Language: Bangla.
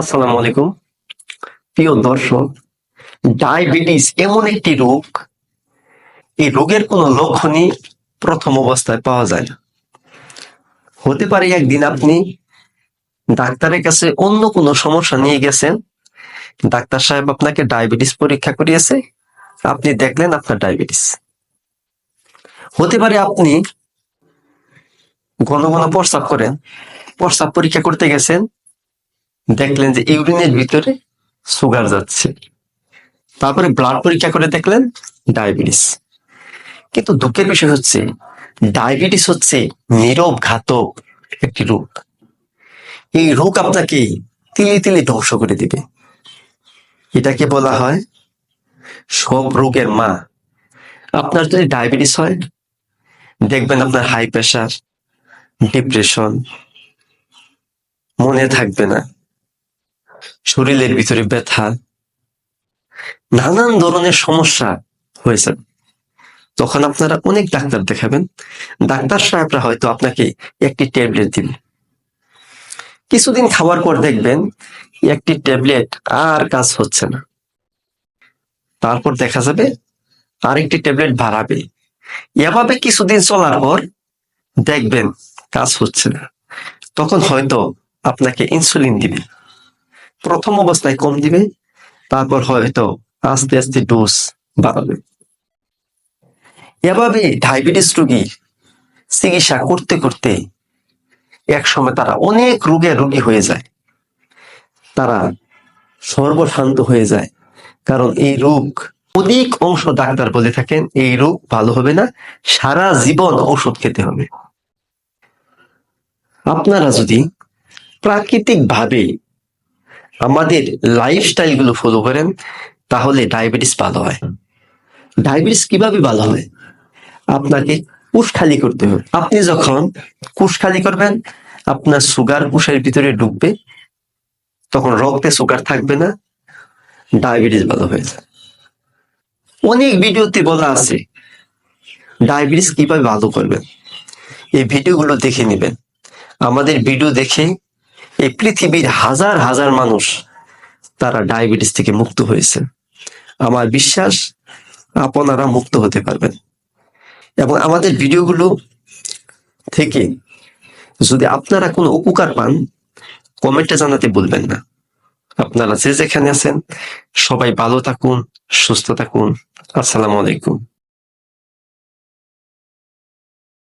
আসসালামু আলাইকুম। প্রিয় দর্শক, ডায়াবেটিস এমন একটি রোগ, এই রোগের কোনো লক্ষণই প্রথম অবস্থায় পাওয়া যায় না। হতে পারে একদিন আপনি ডাক্তারের কাছে অন্য কোনো সমস্যা নিয়ে গেছেন, ডাক্তার সাহেব আপনাকে ডায়াবেটিস পরীক্ষা করিয়েছে, আপনি দেখলেন আপনার ডায়াবেটিস। হতে পারে আপনি ঘন ঘন প্রস্রাব করেন, প্রস্রাব পরীক্ষা করতে গেছেন দেখলেন যে ইউরিনের ভিতরে সুগার যাচ্ছে। তারপরে ব্লাড পরীক্ষা করে দেখলেন ডায়াবেটিস কিন্তু দুঃখের বিষয় হচ্ছে ডায়াবেটিস হচ্ছে নীরব ঘাতক একটি রোগ। এই রোগ আপনাকে তিলে তিলে ধ্বংস করে দিবে। এটাকে বলা হয় সব রোগের মা। আপনার যদি ডায়াবেটিস হয়, দেখবেন আপনার হাই প্রেশার ডিপ্রেশন মনে থাকবে না। শরীরের ভিতরে ব্যথা, নানান ধরনের সমস্যা হয়েছে। তখন আপনারা অনেক ডাক্তার দেখাবেন। ডাক্তার সাহেবরা হয়তো আপনাকে একটি ট্যাবলেট দিবে। কিছুদিন খাওয়ার পর দেখবেন একটি ট্যাবলেট আর কাজ হচ্ছে না। তারপর দেখা যাবে আরেকটি ট্যাবলেট বাড়াবে। এভাবে কিছুদিন চলার পর দেখবেন কাজ হচ্ছে না। তখন হয়তো আপনাকে ইনসুলিন দিবে। প্রথম অবস্থায় কম দিবে, তারপর হয়তো আস্তে আস্তে ডোজ বাড়াবে। এভাবে ডায়াবেটিস রোগী চিকিৎসা করতে করতে এক সময় তারা অনেক রোগে রোগী হয়ে যায়। তারা সর্বশান্ত হয়ে যায়। কারণ এই রোগ অধিক অংশ ডাক্তার বলে থাকেন, এই রোগ ভালো হবে না, সারা জীবন ঔষধ খেতে হবে। আপনারা যদি প্রাকৃতিক ভাবে আমাদের লাইফস্টাইলগুলো ফলো করেন, তাহলে ডায়াবেটিস ভালো হয়। ডায়াবেটিস কীভাবে ভালো হয়? আপনাকে কুশ খালি করতে হবে। আপনি যখন কুশ খালি করবেন, আপনার সুগার কুশের ভিতরে ঢুকবে, তখন রক্তে সুগার থাকবে না ডায়াবেটিস ভালো হয়ে যায় অনেক ভিডিওতে বলা আছে ডায়াবেটিস কীভাবে ভালো করবেন? এই ভিডিওগুলো দেখে নেবেন। আমাদের ভিডিও দেখে এই পৃথিবীর হাজার হাজার মানুষ তারা ডায়াবেটিস থেকে মুক্ত হয়েছে। আমার বিশ্বাস আপনারা মুক্ত হতে পারবেন। এবং আমাদের ভিডিওগুলো থেকে যদি আপনারা কোনো উপকার পান, কমেন্টে জানাতে বলবেন না। আপনারা যে যেখানে আছেন, সবাই ভালো থাকুন, সুস্থ থাকুন। আসসালামু আলাইকুম।